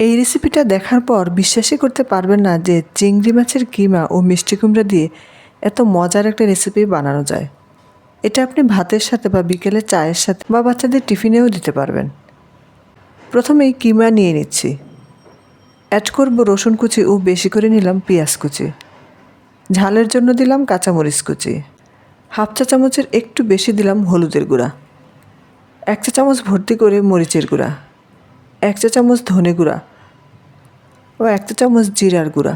এই রেসিপিটা দেখার পর বিশ্বাসই করতে পারবেন না যে চিংড়ি মাছের কিমা ও মিষ্টি কুমড়া দিয়ে এত মজার একটা রেসিপি বানানো যায়। এটা আপনি ভাতের সাথে বা বিকেলে চায়ের সাথে বা বাচ্চাদের টিফিনেও দিতে পারবেন। প্রথমেই কিমা নিয়ে নিচ্ছি। অ্যাড করব রসুন কুচি ও বেশি করে নিলাম পেঁয়াজ কুচি। ঝালের জন্য দিলাম কাঁচামরিচ কুচি। হাফ চা চামচের একটু বেশি দিলাম হলুদের গুঁড়া। এক চা চামচ ভর্তি করে মরিচের গুঁড়া। এক চা চামচ ধনে গুঁড়া ও এক চা চামচ জিরার গুঁড়া।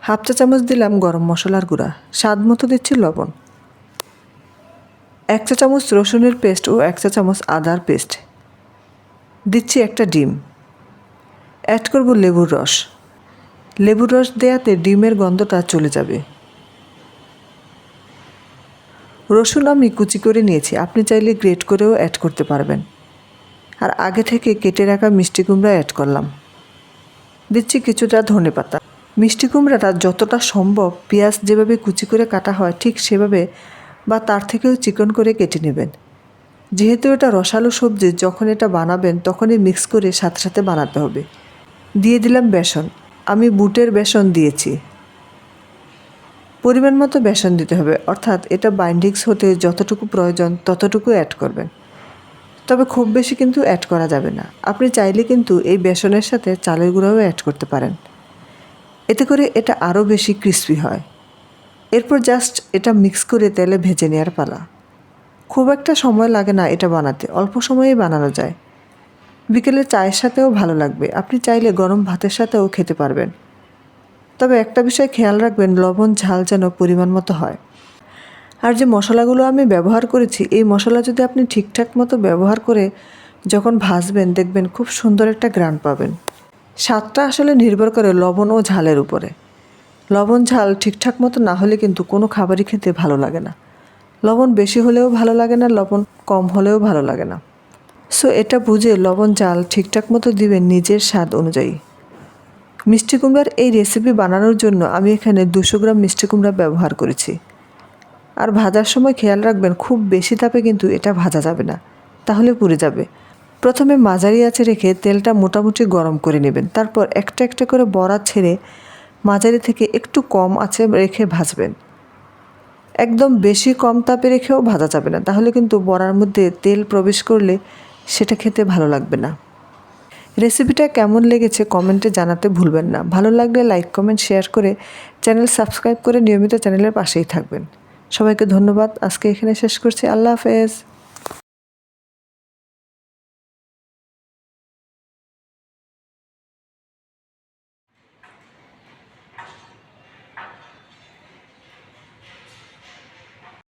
হাফ চা চামচ দিলাম গরম মশলার গুঁড়া। স্বাদ মতো দিচ্ছি লবণ। এক চা চামচ রসুনের পেস্ট ও এক চা চামচ আদার পেস্ট। দিচ্ছি একটা ডিম। অ্যাড করব লেবুর রস। লেবুর রস দেয়াতে ডিমের গন্ধটা চলে যাবে। রসুন আমি কুচি করে নিয়েছি। আপনি চাইলে গ্রেট করেও অ্যাড করতে পারবেন। আর আগে থেকে কেটে রাখা মিষ্টি কুমড়া অ্যাড করলাম। দিচ্ছি কিছুটা ধনে পাতা। মিষ্টি কুমড়াটা যতটা সম্ভব পেঁয়াজ যেভাবে কুচি করে কাটা হয়, ঠিক সেভাবে বা তার থেকেও চিকন করে কেটে নেবেন। যেহেতু এটা রসালো সবজি, যখন এটা বানাবেন তখনই মিক্স করে সাথে সাথে বানাতে হবে। দিয়ে দিলাম বেসন। আমি বুটের বেসন দিয়েছি। পরিমাণ মতো বেসন দিতে হবে, অর্থাৎ এটা বাইন্ডিংস হতে যতটুকু প্রয়োজন ততটুকু অ্যাড করবেন। তবে খুব বেশি কিন্তু অ্যাড করা যাবে না। আপনি চাইলে কিন্তু এই বেসনের সাথে চালের গুঁড়াও অ্যাড করতে পারেন। এতে করে এটা আরও বেশি ক্রিস্পি হয়। এরপর জাস্ট এটা মিক্স করে তেলে ভেজে নেওয়ার পালা। খুব একটা সময় লাগে না এটা বানাতে, অল্প সময়েই বানানো যায়। বিকেলে চায়ের সাথেও ভালো লাগবে। আপনি চাইলে গরম ভাতের সাথেও খেতে পারবেন। তবে একটা বিষয় খেয়াল রাখবেন, লবণ ঝাল যেন পরিমাণ মতো হয়। আর যে মশলাগুলো আমি ব্যবহার করেছি, এই মশলা যদি আপনি ঠিকঠাক মতো ব্যবহার করে যখন ভাজবেন, দেখবেন খুব সুন্দর একটা গ্রান পাবেন। স্বাদটা আসলে নির্ভর করে লবণ ও ঝালের উপরে। লবণ, ঝাল ঠিকঠাক মতো না হলে কিন্তু কোনো খাবারই খেতে ভালো লাগে না। লবণ বেশি হলেও ভালো লাগে না, লবণ কম হলেও ভালো লাগে না। সো এটা বুঝে লবণ, ঝাল ঠিকঠাক মতো দিবেন নিজের স্বাদ অনুযায়ী। মিষ্টি কুমড়ার এই রেসিপি বানানোর জন্য আমি এখানে দুশো গ্রাম মিষ্টি কুমড়া ব্যবহার করেছি। আর ভাজার সময় খেয়াল রাখবেন, খুব বেশি তাপে কিন্তু এটা ভাজা যাবে না। তাহলে পুড়ে যাবে। প্রথমে মাঝারি আছে রেখে তেলটা মোটামুটি গরম করে নেবেন। তারপর একটা একটা করে বড়া ছেড়ে মাঝারি থেকে একটু কম আছে রেখে ভাজবেন। একদম বেশি কম তাপে রেখেও ভাজা যাবে না। তাহলে কিন্তু বড়ার মধ্যে তেল প্রবেশ করলে সেটা খেতে ভালো লাগবে না। রেসিপিটা কেমন লেগেছে কমেন্টে জানাতে ভুলবেন না। ভালো লাগলে লাইক, কমেন্ট, শেয়ার করে চ্যানেল সাবস্ক্রাইব করে নিয়মিত চ্যানেলের পাশেই থাকবেন। সবাইকে ধন্যবাদ। আজকে এখানে শেষ করছি। আল্লাহ হাফেজ।